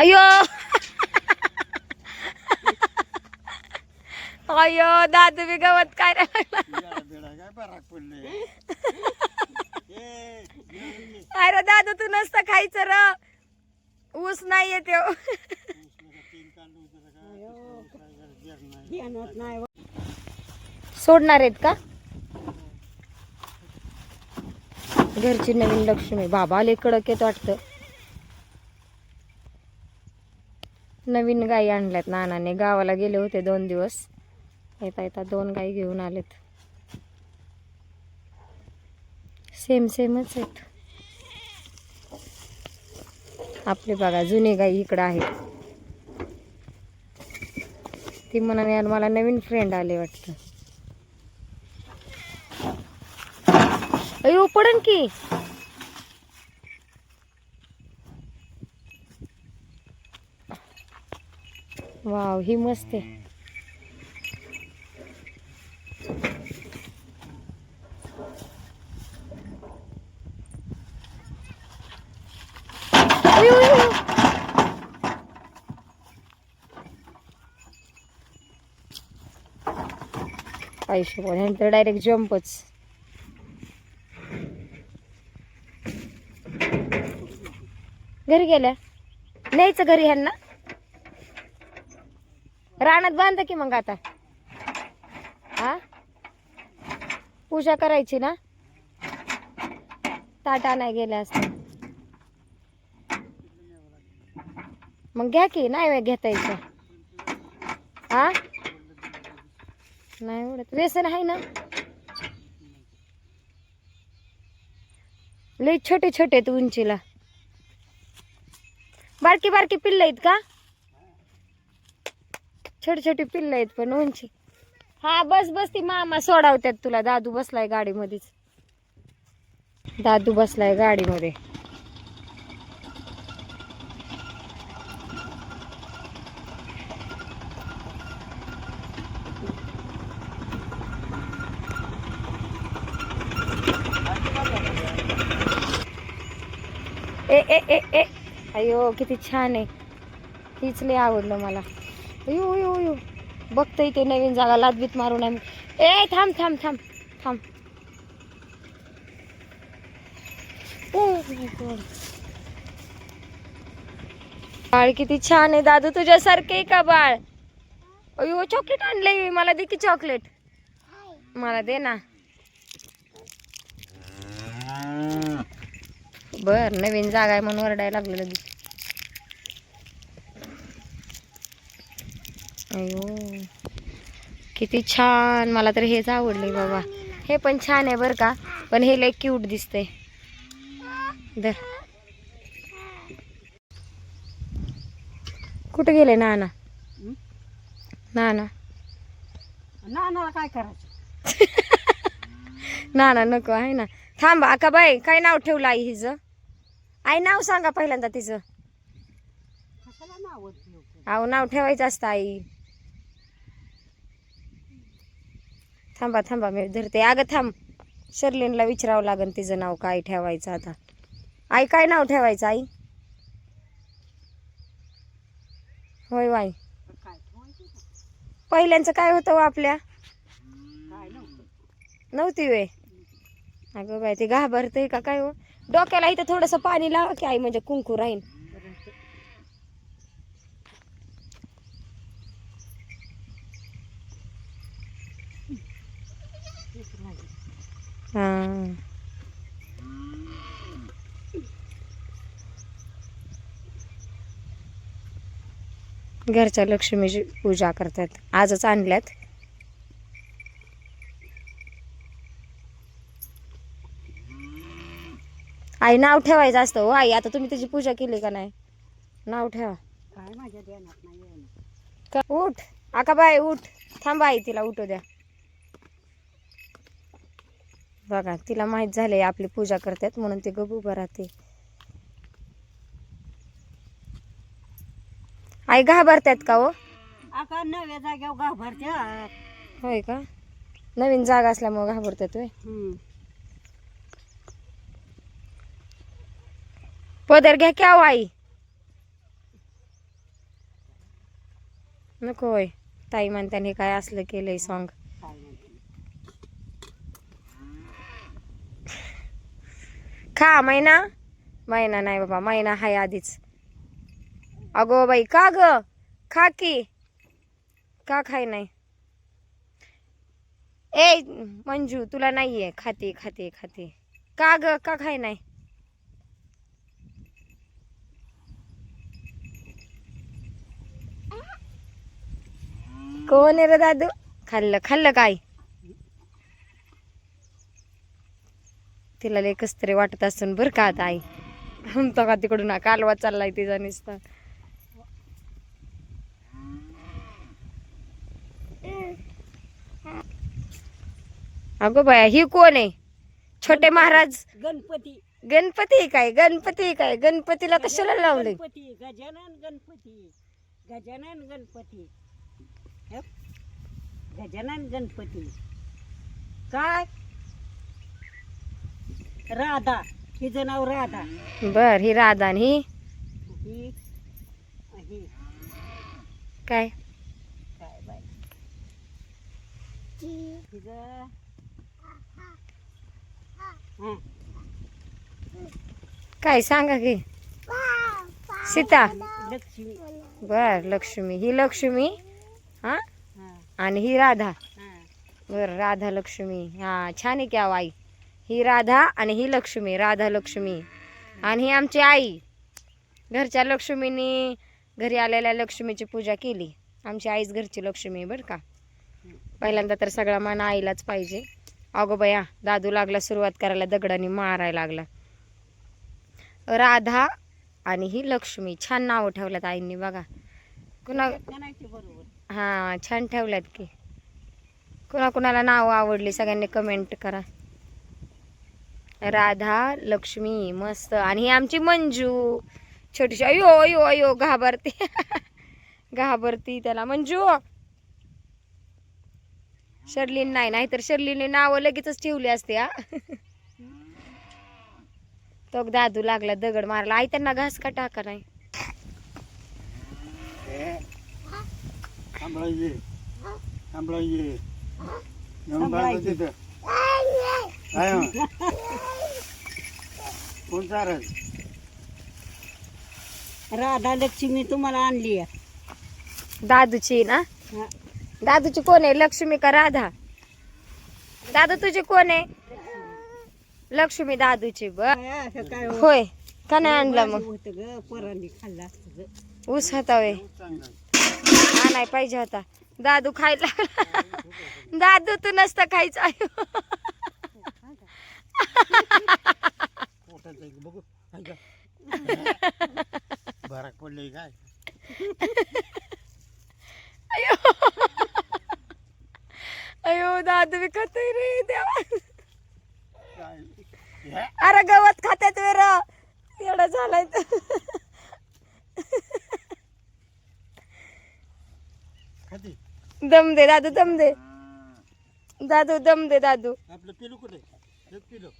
अयो. अयो दादू बी गवत काय रे अरे दादू तू नसतं खायचं र. ऊस नाही येते सोडणार आहेत का? घरची नवीन लक्ष्मी. बाबा लय कडक येत वाटतं. नवीन गाई आणल्यात नानाने. गावाला गेले होते दोन दिवस. येता येता दोन गाई घेऊन आलेत. सेम सेमच आहेत. आपली बघा जुनी गाई इकडं आहे. ती म्हणाने यार मला नवीन फ्रेंड आले वाटतं. अयो पडन की. वाव ही मस्त आहे. पैसे पण तर डायरेक्ट जम्पच घरी गेल्या? न्यायचं घरी ह्यांना? रानात बांध की मग आता? हा? पूजा करायची ना? ताटा नाही गेल्या असत. मग घ्या की नाही घेता यायचं हा? नाही उडत. व्यसन आहे ना? लई छोटे छोटे आहेत उंचीला. बारकी बारकी पिल्ल आहेत का? छोटी छोटी पिल्ल आहेत पण उंची. हा बस बस ती मामा सोडावत्यात तुला. दादू बसलाय गाडीमध्येच. दादू बसलाय गाडीमध्ये. ए ए ए ए. अयो किती छान आहे. हीच लय आवडलं मला. अयो अयो अयो. बघतो इथे नवीन जागा लादबीत मारून आम्ही. ए थांब थांब थांब थांब. ओ बाळ किती छान आहे दादू तुझ्यासारखे आहे का बाळ? अयो चॉकलेट आणलंय मला दे की चॉकलेट मला दे ना. बर नवीन जागा आहे म्हणून ओरडायला लागलं लगेच अयो. किती छान. मला तर हेच आवडले बाबा. हे पण छान आहे बरं का. पण हे लय क्यूट दिसतंय. धर कुठे गेले नाना? नाना. नानाला काय करायचं? नाना नको आहे ना. थांब आका बाई काय नाव ठेवलं आई हिचं? आई नाव सांगा पहिल्यांदा तिचं. नाव ठेवायचं असतं आई. थांबा थांबा मी धरते. अगं थांब. शर्लिनला विचारावं लागेल तिचं नाव काय ठेवायचं आता. आई काय नाव ठेवायचं आई? होय वाई काय पहिल्यांचं काय होतं हो आपल्या? नव्हती वे अगं बाय ते घाबरते का काय हो? डोक्याला इथं थोडंसं पाणी लावा की आई म्हणजे कुंकू राहील परंतु तेच नाही. हा. घरच्या लक्ष्मीची पूजा करतात. आजच आणल्यात. आई नाव ठेवायचं असतं हो आई. आता तुम्ही त्याची पूजा केली का नाही? नाव ठेवा. काय माझ्या. का? उठ. आका बाय उठ. थांबा आई तिला उठू द्या. बघा तिला माहीत झालंय आपली पूजा करतात म्हणून ती गप उभं राहते. आई घाबरतात का हो? नव्या जाग्यावर होय का? नवीन जागा असल्यामुळे घाबरतात होय. पदर घ्या की अहो आई. नको होय. ताई म्हणताना काय असलं केलंय सॉन्ग काय म्हणते खा महिना महिना नाही बाबा महिना आहे आधीच. अगो बाई का ग? खा की. का खाय नाही? ए मंजू तुला नाहीये. खाते खाते खाते. का ग? का खाय नाही? कोण आहे रे दादू? खाल्लं खाल्लं काय? तिला लय कस तरी वाटत असून बरं का आता आई. म्हणतो का तिकडून हा कालवा चाललाय तिचा नुसता. अगो बाया ही कोण आहे? छोटे महाराज. गणपती. गणपती काय? गणपती काय? गणपतीला कशाला लावले गणपती गजानन गणपती. गजानन गणपती? गजानन गणपती. काय? राधा. हिचं नाव राधा. बर ही राधा आणि ही? ही ही काय? काय बाय हिचं हं. काय सांगा की? सीता. लक्ष्मी. बर लक्ष्मी. ही लक्ष्मी हा? हा. आणि ही राधा. हा. बर राधा लक्ष्मी. हा छान आहे की अहो आई. ही राधा आणि ही लक्ष्मी राधा लक्ष्मी. आणि ही आमची आई. घरच्या लक्ष्मीनी घरी आलेल्या लक्ष्मीची पूजा केली. आमची आईच घरची लक्ष्मी आहे बरं का. पहिल्यांदा तर सगळा मान आईलाच पाहिजे. अगो बया दादू लागला सुरुवात करायला दगडाने मारायला लागला. राधा आणि ही लक्ष्मी छान नावं ठेवल्यात आईंनी बघा. कुणा म्हणायची हां छान ठेवल्यात की. कुणाकुणाला नावं आवडली सगळ्यांनी कमेंट करा. राधा लक्ष्मी मस्त आणि ही आमची मंजू छोटीशी अयो अयो अयो घाबरती घाबरती त्याला मंजू शर्लीन नाही नाहीतर शर्लीने नावं लगेचच ठेवली असते हा तो दादू लागला दगड मारला आई त्यांना घास का टाका नाही थांबला ये जाऊन बाळगं तिथं काय हो? कोण चारल राधा लक्ष्मी तुम्हाला आणली आहे. दादूची ना? हा. दादूची कोण आहे? लक्ष्मी का राधा. दादू तुझी कोण आहे? लक्ष्मी दादूची बर. काय असं काय हो- होय. का नाही आणला मग. होतं ग पोरांनी खाल्लं असतं ग. ऊस होता वे आणाय पाहिजे होता. दादू खायला. दादू तू नसता खायचा. पोटात बघू. पडले काय? अयो. अयो दादू बी खातोय रे देवा. काय? हे? अरे गवत खात्यात वेर एवढा झालाय तर. खाती? दम दे दादू दम दे. दादू दम दे दादू. आपलं पिलू कुठे? ચૂપ કીધું